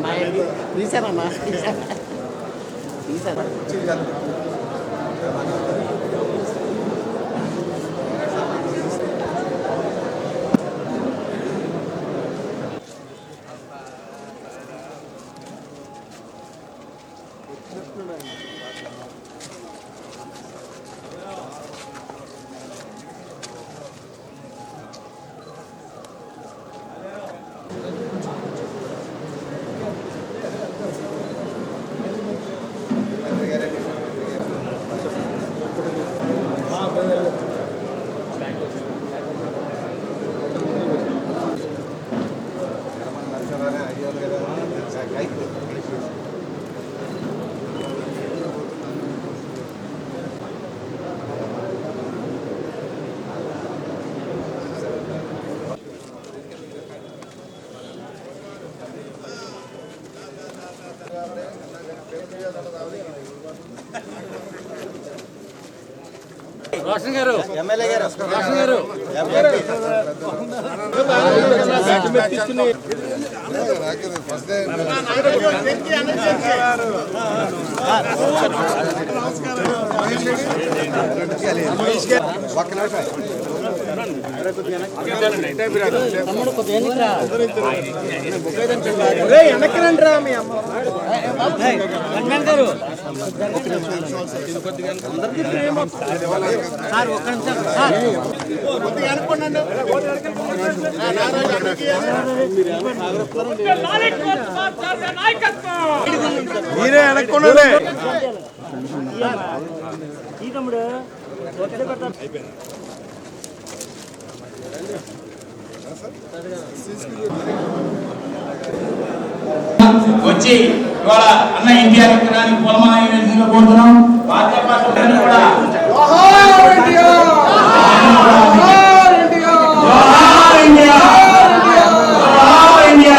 mamá, Luisa mamá. Luisa. Luisa. Roshan గారు. MLA గారు రోషన్ గారు. తమ్ముడు కొద్దిగా ఎన్నికరా రంగన్ గారు సార్ ఒక్క నిమిషం సార్ మీరే వెనక్కున్నదే. ఈ తమ్ముడు వచ్చి ఇవాళ అన్న ఎన్టీఆర్ విగ్రహానికి యూనివర్సిటీలో కోరుతున్నాం. భారతీయ పార్టీ కూడా జోహార్ ఇండియా! జోహార్ ఇండియా! జోహార్ ఇండియా!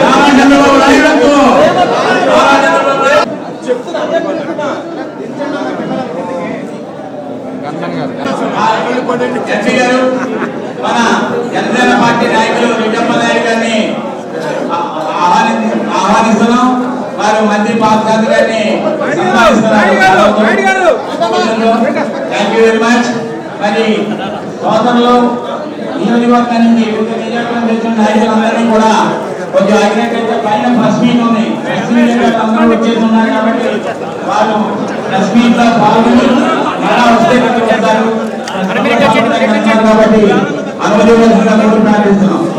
నారా చంద్రబాబు నాయుడుకు! నారా చంద్రబాబు నాయుడు! ఎంపీ గారు మన జనసేన పార్టీ నాయకులు రెడ్డప్ప నాయుడు గారిని ఆ- ఆహ్వాని- ఆహ్వానిస్తున్నాం వారు మంత్రి పాస్ గారిని థ్యాంక్ యూ వెరీ మచ్. మరి సోదరులు నియోజకవర్గం నుంచి వివిధ నియోజకవర్గం తెచ్చిన నాయకులందరినీ కూడా కొంచెం అడిగినట్టయితే పైన ప్రెస్ మీట్ ఉంది ప్రెస్ మీట్ అందరూ వచ్చేసి ఉన్నారు కాబట్టి వారు ప్రెస్ మీట్లో పాల్గొని మళ్ళా వస్తే వస్తారు కాబట్టి అనుమతించాల్సిందిగా కోరి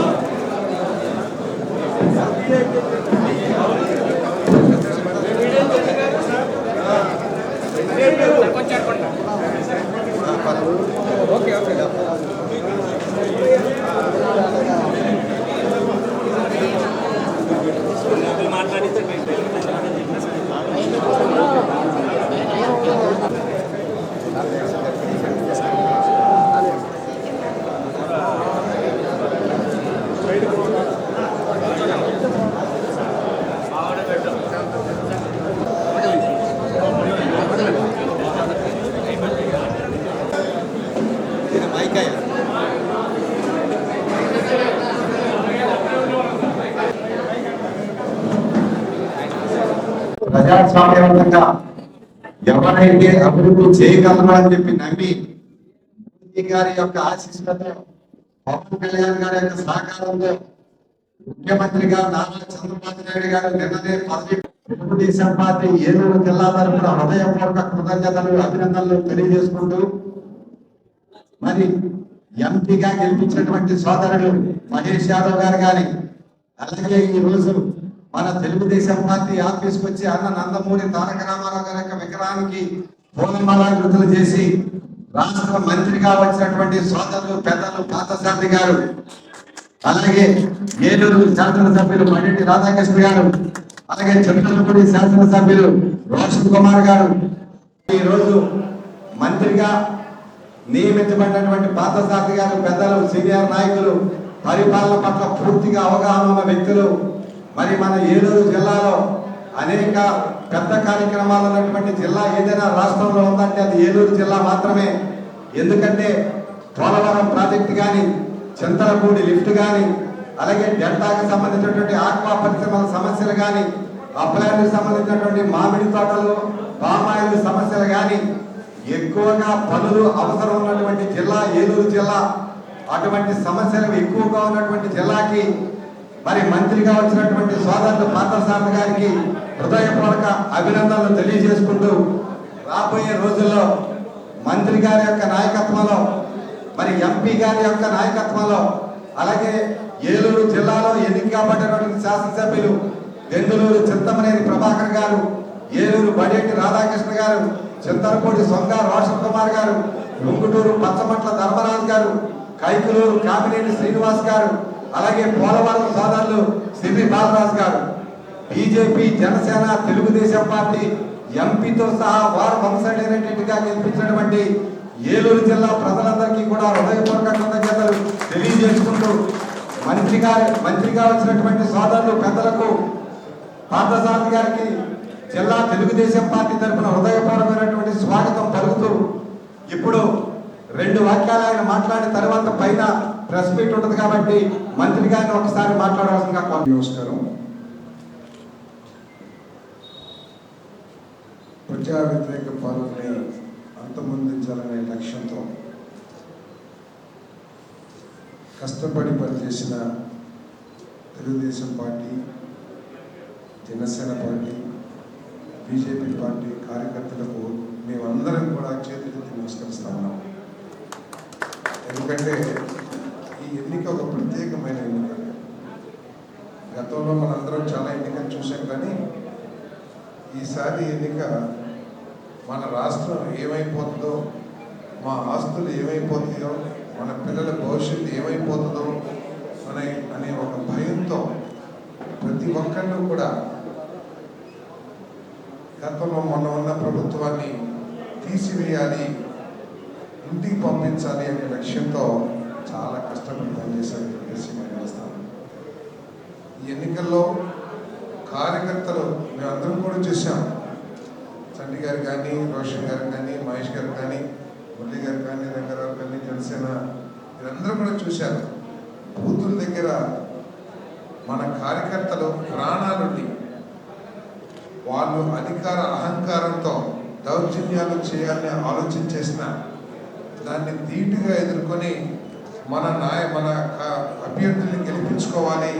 ప్రార్థిస్తున్నాం ప్రజాస్వామ్యవంతంగా ఎవరైతే అభివృద్ధి చేయగలరో అని చెప్పి నమ్మి మోదీ గారి యొక్క ఆశీస్సులతో పవన్ కళ్యాణ్ గారి యొక్క సహకారంతో ముఖ్యమంత్రిగా నారా చంద్రబాబు నాయుడు గారు నిన్ననే పదవి తెలుగుదేశం పార్టీ ఏలూరు జిల్లా తరఫున హృదయపూర్వక కృతజ్ఞతలు అభినందనలు తెలియజేసుకుంటూ మరి ఎంపీగా గెలిపించినటువంటి సోదరుడు మహేష్ యాదవ్ గారు కానీ అలాగే ఈ రోజు మన తెలుగుదేశం పార్టీ ఆఫీస్కి వచ్చి అన్న నందమూరి తారక రామారావు గారి యొక్క విగ్రహానికి పూలమాల విడుదల చేసి రాష్ట్ర మంత్రిగా వచ్చినటువంటి సోదరులు పెద్దలు పాతశాంతి గారు అలాగే ఏలూరు శాసనసభ్యులు మడిటి రాధాకృష్ణ గారు అలాగే చింతలపూడి శాసనసభ్యులు రోషన్ కుమార్ గారు ఈరోజు మంత్రిగా నియమించబడినటువంటి పార్థసారథి గారు పెద్దలు సీనియర్ నాయకులు పరిపాలన పట్ల పూర్తిగా అవగాహన ఉన్న వ్యక్తులు. మరి మన ఏలూరు జిల్లాలో అనేక పెద్ద కార్యక్రమాలు ఉన్నటువంటి జిల్లా ఏదైనా రాష్ట్రంలో ఉందంటే అది ఏలూరు జిల్లా మాత్రమే. ఎందుకంటే పోలవరం ప్రాజెక్టు కానీ చింతలపూడి లిఫ్ట్ కానీ అలాగే డెల్టాకి సంబంధించినటువంటి ఆక్వా పరిశ్రమల సమస్యలు కానీ అప్లాంట్కి సంబంధించినటువంటి మామిడి తోటలు పామాయిల్ సమస్యలు కానీ ఎక్కువగా పనులు అవసరం ఉన్నటువంటి జిల్లా ఏలూరు జిల్లా అటువంటి సమస్యలు ఎక్కువగా ఉన్నటువంటి జిల్లాకి మరి మంత్రిగా వచ్చినటువంటి సోదరుడు పాత్రసారథి గారికి హృదయపూర్వక అభినందనలు తెలియజేసుకుంటూ రాబోయే రోజుల్లో మంత్రి గారి యొక్క నాయకత్వంలో మరి ఎంపీ గారి యొక్క నాయకత్వంలో అలాగే ఏలూరు జిల్లాలో ఎన్నిక కాబడినటువంటి శాసనసభ్యులు దెందులూరు చింతమనేని ప్రభాకర్ గారు ఏలూరు బడేటి రాధాకృష్ణ గారు చింతలపూడి సొంగ రోషన్ కుమార్ గారు లుంగుటూరు పచ్చమట్ల ధర్మరాజు గారు కైకులూరు కామినేని శ్రీనివాస్ గారు అలాగే పోలవరం సోదరులు సిబి బాలరాజు గారు. బీజేపీ జనసేన తెలుగుదేశం పార్టీ ఎంపీతో సహా వారు వంశైనట్టుగా గెలిపించినటువంటి ఏలూరు జిల్లా ప్రజలందరికీ కూడా హృదయపూర్వక కృతజ్ఞతలు తెలియజేసుకుంటూ మంత్రిగా మంత్రిగా వచ్చినటువంటి సోదరులు పెద్దలకు పార్థసారథి గారికి జిల్లా తెలుగుదేశం పార్టీ తరఫున హృదయపూర్వమైనటువంటి స్వాగతం పలుకుతూ ఇప్పుడు రెండు వాక్యాలు ఆయన మాట్లాడిన తర్వాత పైన ప్రెస్ మీట్ ఉంటుంది కాబట్టి మంత్రి గారిని ఒకసారి మాట్లాడవలసిందిగా కోరుతున్నాను. నమస్కారం ప్రజా వ్యతిరేక పాలనని అంతమొందించాలనే లక్ష్యంతో కష్టపడి పనిచేసిన Telugu Desam party Janasena party BJP party కార్యకర్తలకు మేమందరం కూడా చేతులెత్తి నమస్కరిస్తా ఉన్నాం. ఎందుకంటే ఈ ఎన్నిక ఒక ప్రత్యేకమైన ఎన్నిక. గతంలో మనందరం చాలా ఎన్నికలు చూసాం కానీ ఈసారి ఎన్నిక మన రాష్ట్రం ఏమైపోతుందో మా ఆస్తులు ఏమైపోతాయో మన పిల్లల భవిష్యత్తు ఏమైపోతుందో అనే అనే ఒక భయంతో ప్రతి ఒక్కళ్ళు కూడా గతంలో మొన్న ఉన్న ప్రభుత్వాన్ని తీసివేయాలి ఇంటికి పంపించాలి అనే లక్ష్యంతో చాలా కష్టపడి పనిచేశారు చెప్పేసి మనం ఈ ఎన్నికల్లో కార్యకర్తలు మేమందరం కూడా చూసాం చండి గారు కానీ రోషన్ గారు కానీ మహేష్ గారు కానీ మురళి గారు కానీ రంగారావు కానీ జనసేన వీరందరూ కూడా చూశారు. బూతుల దగ్గర మన కార్యకర్తలు ప్రాణాలుండి వాళ్ళు అధికార అహంకారంతో దౌర్జన్యాలు చేయాలని ఆలోచన చేసిన దాన్ని ధీటుగా ఎదుర్కొని మన నాయ మన అభ్యర్థుల్ని గెలిపించుకోవాలి.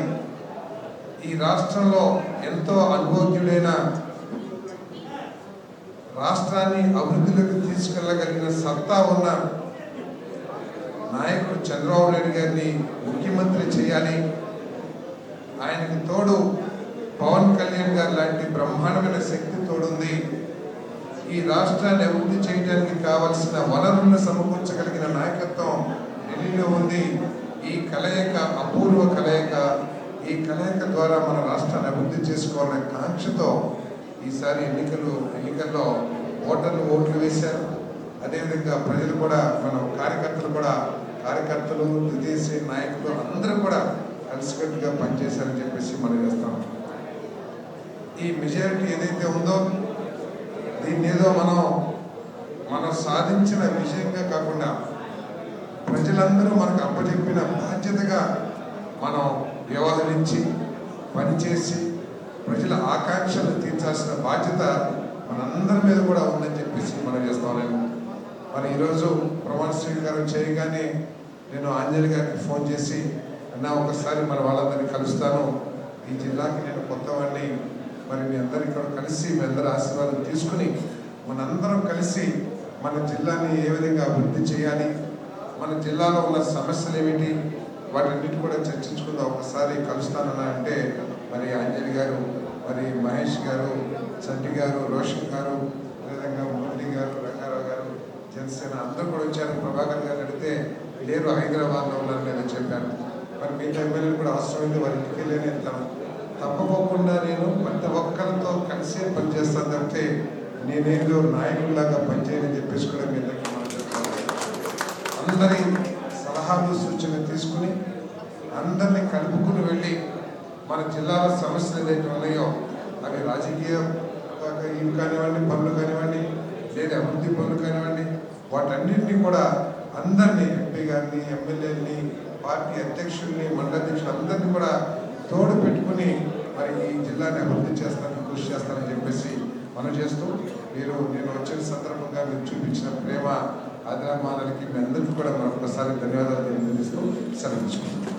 ఈ రాష్ట్రంలో ఎంతో అనుభవజ్ఞుడైన రాష్ట్రాన్ని అభివృద్ధిలోకి తీసుకెళ్ళగలిగిన సత్తా ఉన్న నాయకుడు చంద్రబాబు నాయుడు గారిని ముఖ్యమంత్రి చేయాలి. ఆయనకి తోడు పవన్ కళ్యాణ్ గారు లాంటి బ్రహ్మాండమైన శక్తి తోడుంది. ఈ రాష్ట్రాన్ని అభివృద్ధి చేయడానికి కావలసిన వనరులను సమకూర్చగలిగిన నాయకత్వం ఢిల్లీలో ఉంది. ఈ కలయిక అపూర్వ కలయిక ఈ కలయిక ద్వారా మన రాష్ట్రాన్ని అభివృద్ధి చేసుకోవాలనే కాంక్షతో ఈసారి ఎన్నికలు ఎన్నికల్లో ఓటర్లు ఓట్లు వేశారు. అదేవిధంగా ప్రజలు కూడా మన కార్యకర్తలు కూడా కార్యకర్తలు విదేశీ నాయకులు అందరూ కూడా కలిసికట్టుగా పనిచేశారని చెప్పేసి మనం చేస్తాం. ఈ మెజారిటీ ఏదైతే ఉందో దీన్ని ఏదో మనం మనం సాధించిన విషయంగా కాకుండా ప్రజలందరూ మనకు అప్పచెప్పిన బాధ్యతగా మనం వ్యవహరించి పనిచేసి ప్రజల ఆకాంక్షలు తీర్చాల్సిన బాధ్యత మనందరి మీద కూడా ఉందని చెప్పేసి మనం చేస్తామని మరి ఈరోజు ప్రమాణ స్వీకారం చేయగానే నేను ఆంజనేయ గారికి ఫోన్ చేసి అన్న ఒకసారి మన వాళ్ళందరినీ కలుస్తాను. ఈ జిల్లాకి నేను కొత్తవాడిని మరి మీ అందరూ ఇక్కడ కలిసి మీ అందరి ఆశీర్వాదం తీసుకుని మనందరం కలిసి మన జిల్లాని ఏ విధంగా అభివృద్ధి చేయాలి మన జిల్లాలో ఉన్న సమస్యలు ఏమిటి వాటిన్నిటి కూడా చర్చించుకుందాం. ఒకసారి కలుస్తానని అంటే మరి అంజలి గారు మరి మహేష్ గారు చంటి గారు రోషన్ గారు అదేవిధంగా మురళి గారు రంగారావు గారు జనసేన అందరూ కూడా వచ్చారు. ప్రభాకర్ గారు అడిగితే లేరు హైదరాబాద్లో ఉన్నారు నేను చెప్పాను. మరి మిగతా ఎమ్మెల్యేలు కూడా అవసరమైంది వారి ఇంటికి వెళ్ళి వెళ్తాను తప్పకోకుండా నేను కలిసే పనిచేస్తాను తప్పితే నేనేదో నాయకుడిలాగా పనిచేయని చెప్పేసి కూడా మీ దగ్గర అందరి సలహాలు సూచనలు తీసుకుని అందరినీ కలుపుకుని వెళ్ళి మన జిల్లాలో సమస్యలు ఏదైతే ఉన్నాయో అవి రాజకీయ ఇవి కానివ్వండి పనులు కానివ్వండి లేదా అభివృద్ధి పనులు కానివ్వండి వాటన్నింటినీ కూడా అందరినీ ఎంపీ గారిని ఎమ్మెల్యేని పార్టీ అధ్యక్షుల్ని మండలాధ్యక్షులు అందరినీ కూడా తోడు పెట్టుకుని మరి ఈ జిల్లాని అభివృద్ధి చేస్తాను. కృషి చేస్తానని చెప్పేసి మనం చేస్తూ మీరు నేను వచ్చిన సందర్భంగా మీరు చూపించిన ప్రేమ ఆదరామానానికి మీ అందరికీ కూడా మరొకసారి ధన్యవాదాలు తెలియజేస్తూ సెలవు